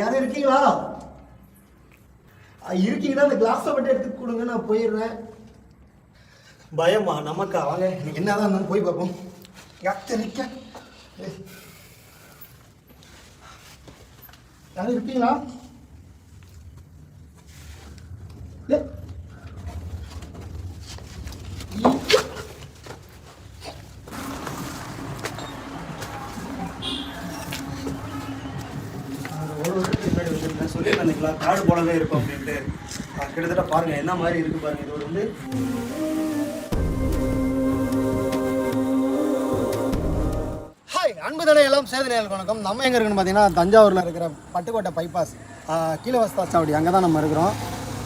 யாரும் இருக்கீங்களா? இருக்கீங்கன்னா அந்த கிளாஸை மட்டும் எடுத்து கொடுங்க நான் போயிடுறேன். பயமா நமக்கா? வாங்க என்னதான் இருந்தாலும் போய் பார்ப்போம். எத்தனைக்க யாரும் இருக்கீங்களா? வச்சிருந்தேன் சொல்லியிருந்தீங்களா காடு போலவே இருக்கும் அப்படின்ட்டு. கிட்டத்தட்ட பாருங்க என்ன மாதிரி இருக்கு பாருங்க இது வந்து ஹாய் அன்பு தடை எல்லாம் சேதனையாளர் வணக்கம். நம்ம எங்கே இருக்குன்னு பார்த்தீங்கன்னா தஞ்சாவூரில் இருக்கிற பட்டுக்கோட்டை பைபாஸ் கீழே வஸ்தா சாவடி அங்கே தான் நம்ம இருக்கிறோம்.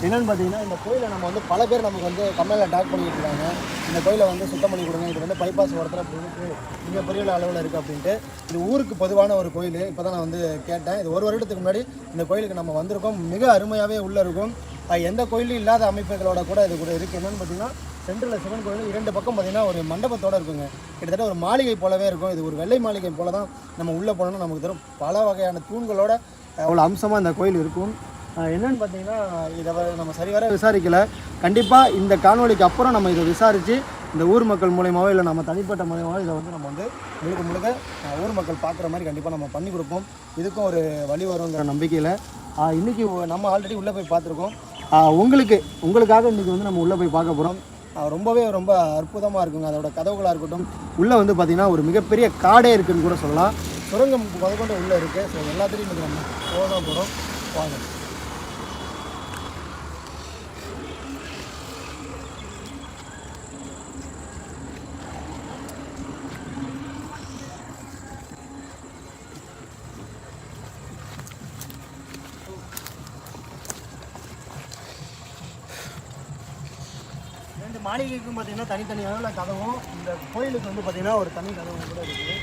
என்னென்னு பார்த்தீங்கன்னா இந்த கோயிலை நம்ம வந்து பல பேர் நமக்கு வந்து கம்மையில் டாக் பண்ணிட்டு இருக்காங்க. இந்த கோயிலை வந்து சுத்தம் பண்ணி கொடுங்க. இது வந்து பைபாஸ் ஓரத்தில் அப்படி இருக்குது இங்கே பெரிய அளவில் இருக்குது அப்படின்ட்டு. இது ஊருக்கு பொதுவான ஒரு கோயில். இப்போ தான் நான் வந்து கேட்டேன். இது ஒரு வருடத்துக்கு முன்னாடி இந்த கோயிலுக்கு நம்ம வந்திருக்கோம். மிக அருமையாகவே உள்ளே இருக்கும். எந்த கோயிலும் இல்லாத அமைப்புகளோட கூட இது கூட இருக்குது என்னென்னு பார்த்தீங்கன்னா சென்ட்ரலில் சிவன் கோயில் இரண்டு பக்கம் பார்த்திங்கன்னா ஒரு மண்டபத்தோடு இருக்குங்க. கிட்டத்தட்ட ஒரு மாளிகை போலவே இருக்கும். இது ஒரு வெள்ளை மாளிகை போல தான் நம்ம உள்ளே போனோம்னா நமக்கு தரும் பல வகையான தூண்களோட அவ்வளோ அம்சமாக இந்த கோயில் இருக்கும். என்னன்னு பார்த்தீங்கன்னா இதை நம்ம சரிவர விசாரிக்கல. கண்டிப்பாக இந்த காணொளிக்கு அப்புறம் நம்ம இதை விசாரித்து இந்த ஊர் மக்கள் மூலியமாவோ இல்லை நம்ம தனிப்பட்ட மூலியமாவோ இதை வந்து நம்ம வந்து முழுக்க முழுக்க ஊர் மக்கள் பார்க்குற மாதிரி கண்டிப்பாக நம்ம பண்ணி கொடுப்போம். இதுக்கும் ஒரு வழி வருங்கிற நம்பிக்கையில் இன்றைக்கி நம்ம ஆல்ரெடி உள்ளே போய் பார்த்துருக்கோம். உங்களுக்கு உங்களுக்காக இன்றைக்கி வந்து நம்ம உள்ளே போய் பார்க்க போகிறோம் ரொம்பவே ரொம்ப அற்புதமாக இருக்குங்க. அதோட கதவுகளாக இருக்கட்டும் உள்ளே வந்து பார்த்திங்கன்னா ஒரு மிகப்பெரிய காடே இருக்குதுன்னு கூட சொல்லலாம். சுரங்கம் முதற்கொண்டு உள்ளே இருக்குது ஸோ எல்லாத்துலேயும் இன்றைக்கி நம்ம போக போகிறோம் வாங்க. மாளிகைக்கும் பார்த்தீங்கன்னா தனித்தனி அளவில் கதவும். இந்த கோயிலுக்கு வந்து பார்த்தீங்கன்னா ஒரு தனி கதவும் கூட இருக்குது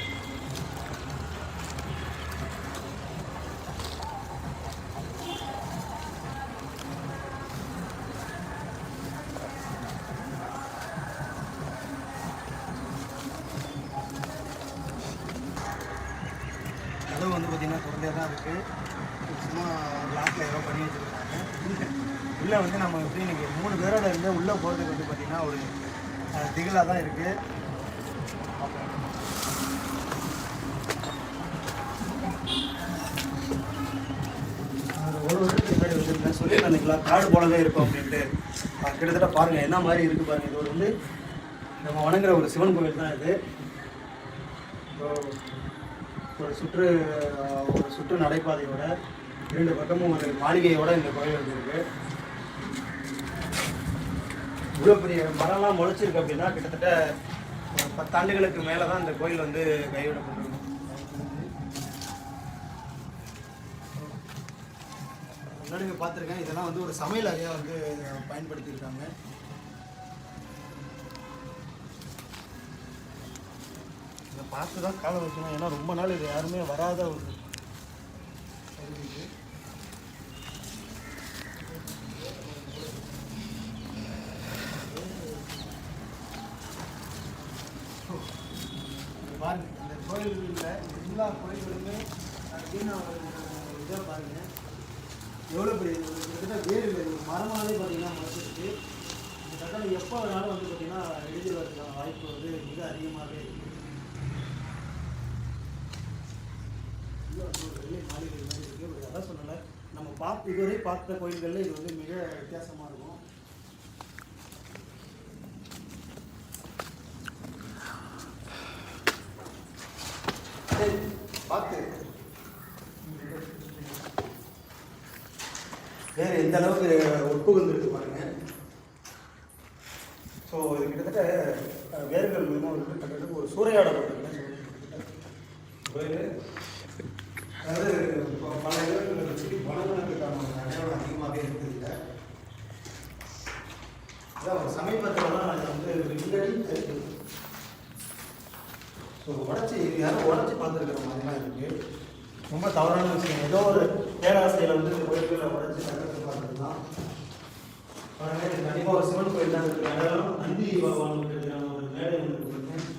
ஒரு திகிலாக தான் இருக்குது ஒரு வருஷத்துக்கு முன்னாடி காடு போலவே இருக்கும் அப்படின்ட்டு கிட்டத்தட்ட பாருங்கள் என்ன மாதிரி இருக்குது பாருங்கள் இது ஒரு வந்து நம்ம வணங்குற ஒரு சிவன் கோவில் தான் இது. ஒரு சுற்று ஒரு சுற்று நடைபாதையோட இரண்டு பக்கமும் ஒரு மாளிகையோட இந்த கோயில் வந்து இவ்வளோ பெரிய மரம்லாம் முளைச்சிருக்கு அப்படின்னா கிட்டத்தட்ட பத்தாண்டுகளுக்கு மேலே தான் இந்த கோயில் வந்து கைவிடப்பட்டிருக்கும். முன்னாடி பார்த்துருக்கேன். இதெல்லாம் வந்து ஒரு சமையல் அறையாக வந்து பயன்படுத்தியிருக்காங்க. இதை பார்த்து தான் காலை வைக்கணும் ஏன்னா ரொம்ப நாள் இது யாருமே வராத ஒரு பகுதி இது. இங்க பாருங்க இந்த இல்லை எல்லா கோயில்களுமே அப்படின்னு இதாக பாருங்க. எவ்வளோ பெரிய கிட்டத்தட்ட வேறு ஒரு மரமாகவே பார்த்தீங்கன்னா மறைச்சிருக்கு இந்த கட்டளை எப்போ வேணாலும் வந்து பார்த்தீங்கன்னா வரதுக்கான வாய்ப்பு வந்து மிக அதிகமாகவே இருக்குது வெள்ளை மாளிகை மாதிரி இருக்குது அதான் சொன்னல நம்ம பார்த்து இதுவரை பார்த்த கோயில்களில் இது வந்து மிக வித்தியாசமாக இருக்கும் சரி, பார்த்து வேறு எந்த அளவுக்கு உட்புகுந்துருக்கு பாருங்க. ஸோ இது கிட்டத்தட்ட வேர்கள் மூலமாக வந்து கிட்டத்தட்ட ஒரு சூறையாட அதாவது ப- பல இடங்களில் வச்சுட்டு வனவனத்துக்கான அடையாளம் அதிகமாகவே இருக்குது இல்லை அதான் சமீபத்தில் தான் அது வந்து வில்லடி ஸோ உடச்சி யாரும் உடச்சி பார்த்துருக்குற மாதிரிலாம் இருக்குது ரொம்ப தவறான விஷயம். ஏதோ ஒரு பேராசையில் வந்து இந்த கோயில்களை உடச்சி தகர்த்து பார்த்துட்டு தான் பாருங்க இது கண்டிப்பாக ஒரு சிவன் கோயில் தான் இருக்கு. அடையாளம் நந்தி பகவான் இருக்கிறதுக்கான ஒரு மேடை ஒன்று இருக்கு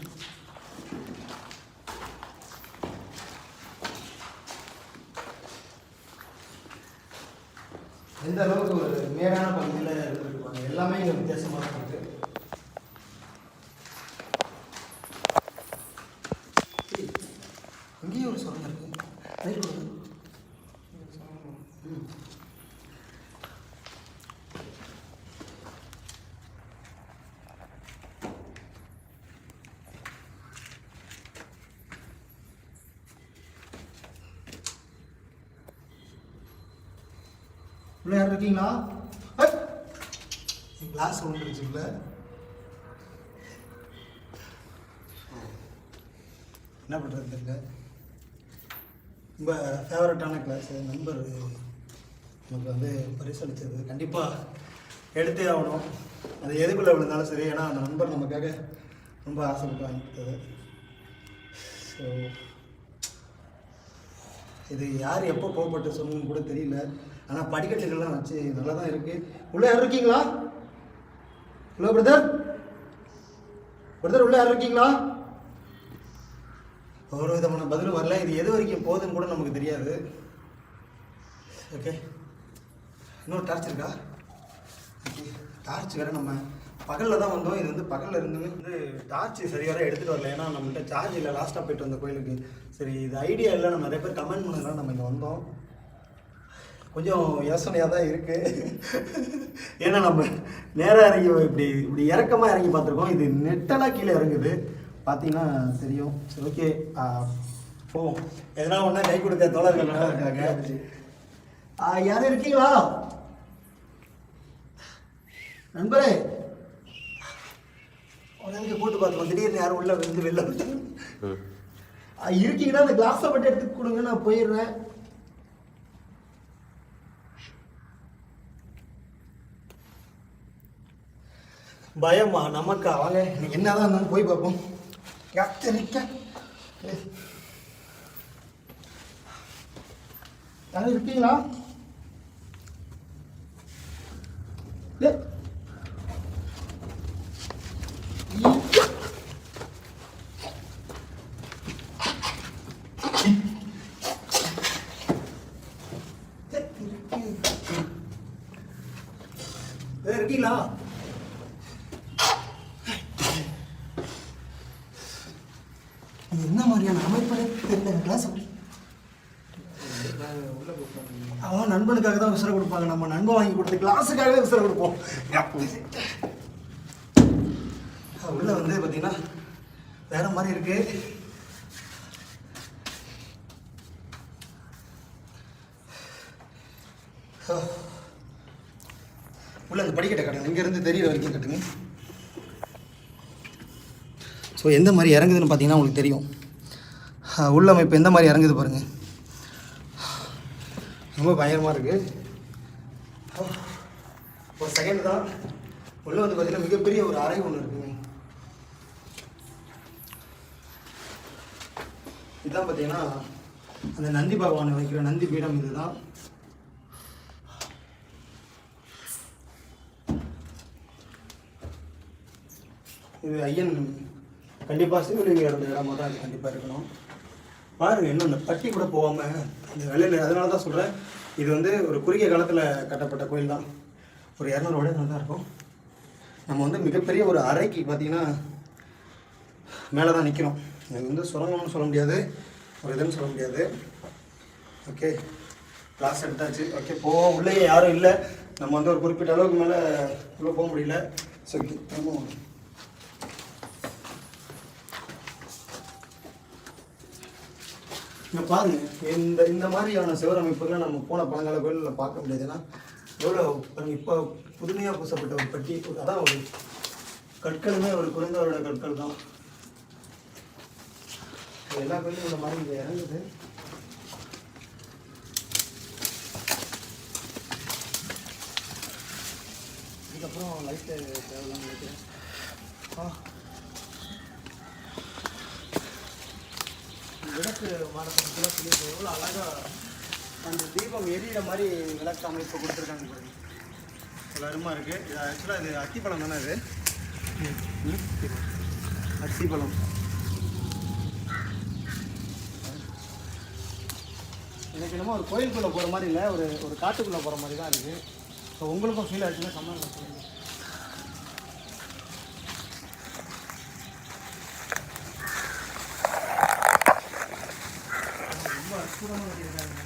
எந்த அளவுக்கு ஒரு மேடான பகுதியில் இருந்திருப்பாங்க? எல்லாமே இங்கே வித்தியாசமாக இருக்கு. அங்கேயும் ஒரு சுரங்கம் இருக்கு ரைட் கொடுங்க. ம். உள்ள யாரும் இருக்கீங்களா கிளாஸ் ஒன்று இருக்குல்ல என்ன பண்ணுறது தெரியல ரொம்ப ஃபேவரட்டான கிளாஸ் நண்பர் நமக்கு வந்து பரிசளித்தது. கண்டிப்பாக எடுத்தே ஆகணும். அது எதுக்குள்ளே விழுந்தாலும் சரி ஏன்னா அந்த நண்பர் நமக்காக ரொம்ப ஆசைப்பட்டு ஸோ இது யார் எப்போ போகப்பட்டு சொன்னதுன்னு கூட தெரியல. ஆனால் படிக்கட்டுகள்லாம் வச்சு நல்லா தான் இருக்குது உள்ளே யாரும் இருக்கீங்களா? ஹலோ பிரதர் பிரதர் உள்ளே யாரும் இருக்கீங்களா? ஒரு விதமான பதிலும் வரல. இது எது வரைக்கும் போகுதுன்னு கூட நமக்கு தெரியாது. ஓகே இன்னொரு டார்ச் இருக்கா? ஓகே டார்ச் வேறு நம்ம பகலில் தான் வந்தோம். இது வந்து பகலில் இருந்து வந்து டார்ச் சரியாக எடுத்துகிட்டு வரல. ஏன்னா நம்மகிட்ட சார்ஜ் இல்லை. லாஸ்ட்டாக போயிட்டு வந்த கோயிலுக்கு. சரி இது ஐடியா இல்லை. நம்ம நிறைய பேர் கமெண்ட் பண்ணலாம் நம்ம இங்கே வந்தோம். கொஞ்சம் யோசனையாக தான் இருக்குது ஏன்னா நம்ம நேராக இறங்கி இப்படி இப்படி இறக்கமாக இறங்கி பார்த்துருக்கோம். இது நெட்டலாக கீழே இறங்குது. பார்த்தீங்கன்னா தெரியும். சரி ஓகே. போவோம். எதனா ஒன்றா கை கொடுக்க தோழர்கள் நல்லா இருக்காங்க. யாரும் இருக்கீங்களா? நண்பரே. உடனே போட்டு பார்த்தோம் திடீர்னு யாரும் உள்ள வந்து வெளில இருக்கீங்கன்னா அந்த கிளாஸை மட்டும் எடுத்து கொடுங்க. நான் போயிடுறேன். பயமா நமக்கா வாங்க இன்னைக்கு என்னதான் இருந்தாலும் போய் பார்ப்போம் கத்தரிக்க யாரும் இருக்கீங்களா டேய். ஈ. டேய், இருக்கு. டேய், இருக்கீங்களா இது என்ன மாதிரியான அமைப்பு தெரியல கிளாஸ் அவன் நண்பனுக்காக தான் விசிற கொடுப்பாங்க. நம்ம நண்பன் வாங்கி கொடுத்து கிளாஸுக்காகவே விசிற கொடுப்போம். உள்ள வந்து பார்த்தீங்கன்னா வேற மாதிரி இருக்கு. உள்ள அந்த படிக்கட்டை கட்டுங்க. இங்கேருந்து தெரியுற வரைக்கும் கட்டுங்க. ஸோ எந்த மாதிரி இறங்குதுன்னு பார்த்தீங்கன்னா உங்களுக்கு தெரியும். அஹ் உள்ளமைப்பு எந்த மாதிரி இறங்குது பாருங்கள் ரொம்ப பயங்கரமாக இருக்குது ஒரு செகண்ட் தான். உள்ள வந்து பார்த்தீங்கன்னா மிகப்பெரிய ஒரு அறை ஒன்று இருக்குங்க இதுதான் பார்த்தீங்கன்னா அந்த நந்தி பகவானை வைக்கிற நந்தி பீடம் இதுதான். இது ஐயன். கண்டிப்பாக சிவலிங்க இருந்த இடமா தான் இது கண்டிப்பாக இருக்கணும். பாருங்க இன்னும் இந்த பட்டி கூட போகாமல் இந்த வேலையில் அதனால தான் சொல்கிறேன் இது வந்து ஒரு குறுகிய காலத்தில் கட்டப்பட்ட கோயில் தான். ஒரு இரநூறு வருடங்கள் தான் இருக்கும். நம்ம வந்து மிகப்பெரிய ஒரு அறைக்கு பார்த்திங்கன்னா மேலே தான் நிற்கிறோம் இது வந்து சுரங்கம்னு சொல்ல முடியாது. ஒரு இதுன்னு சொல்ல முடியாது. ஓகே. கிளாஸ் எடுத்தாச்சு. ஓகே போவோம் உள்ளே யாரும் இல்லை. நம்ம வந்து ஒரு குறிப்பிட்ட அளவுக்கு மேலே உள்ளே போக முடியல. ஸோ நம்ம இங்கே பாருங்க. இந்த இந்த மாதிரியான சிவரமைப்புகளை நம்ம போன பழங்கால கோயிலில் பார்க்க முடியாதுன்னா எவ்வளோ பாருங்க இப்போ புதுமையாக பூசப்பட்ட ஒரு பட்டி அதான் ஒரு கற்களுமே ஒரு குறைந்தவரோட கற்கள் தான். எல்லா கோயிலும் இந்த மாதிரி இங்கே இறங்குது. இதுக்கப்புறம் லைட்டு தேவையில்லாம நினைக்கிறேன் ஆ. விளக்கு மாடத்தில் சொல்லிட்டு எவ்வளோ அழகாக அந்த தீபம் எரியிற மாதிரி விளக்கு அமைப்பு கொடுத்துருக்காங்க பாருங்க. இவ்வளோ அருமா இருக்குது இது ஆக்சுவலாக இது அத்திப்பழம் தானே இது? ம்? அத்திப்பழம். எனக்கு என்னமோ ஒரு கோயிலுக்குள்ளே போகிற மாதிரி இல்லை ஒரு ஒரு காட்டுக்குள்ளே போகிற மாதிரி தான் இருக்குது ஸோ உங்களுக்கும் ஃபீல் ஆச்சுன்னா கமெண்ட் சொல்லுங்கள் ரொம்ப அற்புதமாக கட்டியிருக்காங்க கருங்கற்களாலே கட்டியிருக்காங்க பாருங்க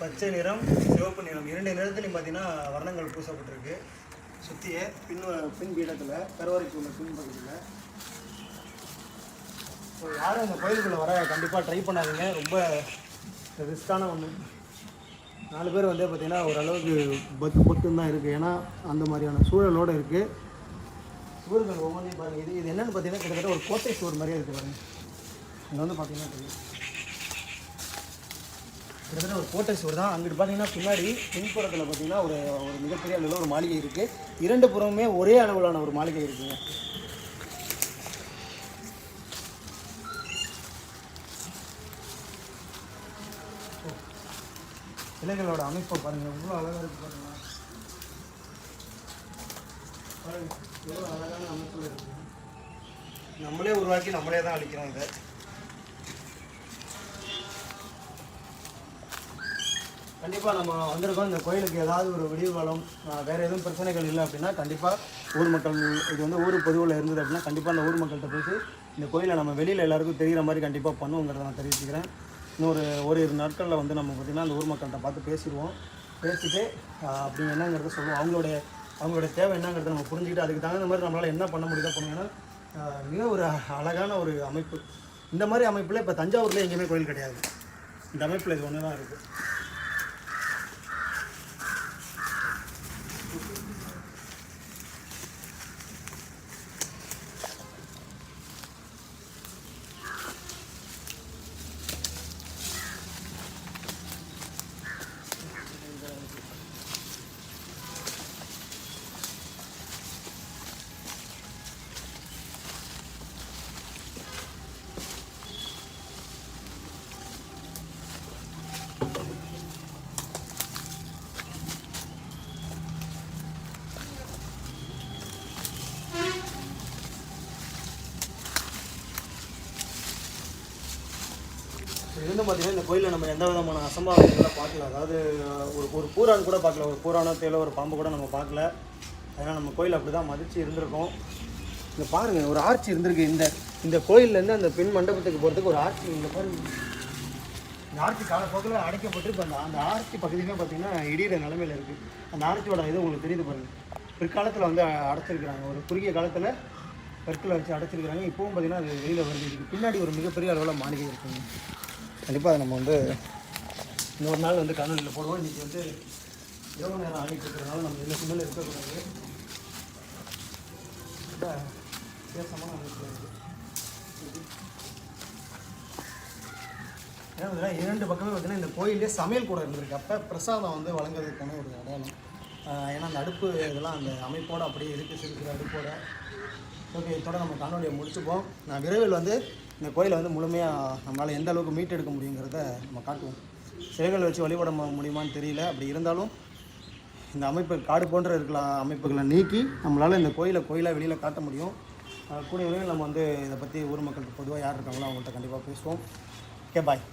பச்சை நிறம் சிவப்பு நிறம். இரண்டு நிறத்துலையும் பார்த்தீங்கன்னா வர்ணங்கள் பூசப்பட்டிருக்கு. சுற்றிய பின் பின் பீடத்தில் கருவறைக்கு உள்ள பின் பகுதியில். ஸோ யாரும் இந்த கோயிலுக்குள்ளே வர கண்டிப்பாக ட்ரை பண்ணாதீங்க. ரொம்ப ரிஸ்க்கான ஒன்று நாலு பேர் வந்து பார்த்திங்கன்னா ஓரளவுக்கு பத்து பத்துன்னு தான் இருக்குது ஏன்னா அந்த மாதிரியான சூழலோடு இருக்குது சுவர்கள் ஒவ்வொன்றையும் பாருங்கள் இது இது என்னென்னு பார்த்தீங்கன்னா கிட்டத்தட்ட ஒரு கோட்டை சுவர் மாதிரியே இருக்குது பாருங்கள் இங்கே வந்து பார்த்தீங்கன்னா தெரியும். கிட்டத்தட்ட ஒரு கோட்டை சுவர் தான். அங்கிட்டு பார்த்தீங்கன்னா பின்னாடி பின்புறத்தில் பார்த்தீங்கன்னா ஒரு ஒரு மிகப்பெரிய அளவில் ஒரு மாளிகை இருக்குது இரண்டு புறமுமே ஒரே அளவிலான ஒரு மாளிகை இருக்குதுங்க இலைகளோட அமைப்பை பாருங்கள் எவ்வளோ அழகாக இருக்குது பாருங்கள் பாருங்கள் எவ்வளோ அழகான அமைப்பில் இருக்குது நம்மளே உருவாக்கி நம்மளே தான் அழிக்கிறோம் இதை. கண்டிப்பாக நம்ம வந்திருக்கோம். இந்த கோயிலுக்கு ஏதாவது ஒரு விடிவு வேறு எதுவும் பிரச்சனைகள் இல்லை அப்படின்னா கண்டிப்பாக ஊர் மக்கள் இது வந்து ஊர் பொதுவில் இருந்தது அப்படின்னா கண்டிப்பாக அந்த ஊர் மக்கள்கிட்ட பேசி இந்த கோயிலை நம்ம வெளியில் எல்லாருக்கும் தெரிகிற மாதிரி கண்டிப்பாக பண்ணுவோங்கிறத நான் தெரிவிச்சுக்கிறேன். இன்னொரு ஓரிரு நாட்களில் வந்து நம்ம பார்த்திங்கன்னா அந்த ஊர் மக்கள்கிட்ட பார்த்து பேசிடுவோம். பேசிட்டு அப்படி என்னங்கிறத சொல்லுவோம். அவங்களுடைய அவங்களுடைய தேவை என்னங்கிறத நம்ம புரிஞ்சுக்கிட்டு அதுக்கு தகுந்த மாதிரி நம்மளால் என்ன பண்ண முடியுதோ பண்ணுங்கன்னா மிக ஒரு அழகான ஒரு அமைப்பு. இந்த மாதிரி அமைப்பில் இப்போ தஞ்சாவூரில் எங்கேயுமே கோயில் கிடையாது. இந்த அமைப்பில் இது ஒன்று தான் இருக்குது இருந்து பார்த்தீங்கன்னா இந்த கோயிலில் நம்ம எந்த விதமான அசம்பாவிதங்களை பார்க்கல. அதாவது ஒரு ஒரு பூரான் கூட பார்க்கல. ஒரு பூரானத்தையில ஒரு பாம்பு கூட நம்ம பார்க்கல. அதனால் நம்ம கோயில் அப்படி தான் மதித்து இருந்திருக்கோம். இங்கே பாருங்கள் ஒரு ஆர்ச்சி இருந்திருக்கு. இந்த இந்த கோயில்லேருந்து அந்த பெண் மண்டபத்துக்கு போகிறதுக்கு ஒரு ஆர்ச்சி. இங்கே பாருங்க. இந்த ஆர்ச்சி காலப்போக்கில் அடைக்கப்பட்டு இப்போ அந்த அந்த ஆர்ச்சி பகுதியுமே பார்த்திங்கன்னா இடிகிற நிலமையில இருக்குது அந்த ஆர்ச்சியோட இது உங்களுக்கு தெரியுது பாருங்கள் பிற்காலத்தில் வந்து அடைச்சிருக்கிறாங்க. ஒரு குறுகிய காலத்தில் கற்களை வச்சு அடைச்சிருக்கிறாங்க. இப்போவும் பார்த்திங்கன்னா அது வெளியில் வருது. இதுக்கு பின்னாடி ஒரு மிகப்பெரிய அளவில் மாளிகை இருக்குங்க. கண்டிப்பாக அதை நம்ம வந்து இன்னொரு நாள் வந்து காணொலியில் போடுவோம். இன்றைக்கி வந்து எவ்வளோ நேரம் ஆடிட்டு இருக்கிறனால நம்ம எந்த சிம்மல் இருக்கக்கூடாது. ரொம்ப அமைப்பு ஏன்னா இரண்டு பக்கமே பார்த்தீங்கன்னா இந்த கோயிலே சமையல் கூட இருந்திருக்கு. அப்போ பிரசாதம் வந்து வழங்குறதுக்கான ஒரு அடையாளம். ஏன்னா அந்த அடுப்பு இதெல்லாம் அந்த அமைப்போடு அப்படியே இருக்குது சிறுக்கிற அடுப்போட. ஓகே இதோட நம்ம காணொலியை முடிச்சுப்போம். நான் விரைவில் வந்து இந்த கோயிலை வந்து முழுமையாக நம்மளால் எந்த அளவுக்கு மீட்டெடுக்க முடியுங்கிறத நம்ம காட்டுவோம். சிலைகளை வச்சு வழிபட முடியுமான்னு தெரியல. அப்படி இருந்தாலும் இந்த அமைப்பு காடு போன்ற இருக்கலாம் அமைப்புகளை நீக்கி நம்மளால் இந்த கோயிலை கோயிலாக வெளியில் காட்ட முடியும். கூடிய விரைவில் நம்ம வந்து இதை பற்றி ஊர் மக்களுக்கு பொதுவாக யார் இருக்காங்களோ அவங்கள்ட்ட கண்டிப்பாக பேசுவோம். Okay bye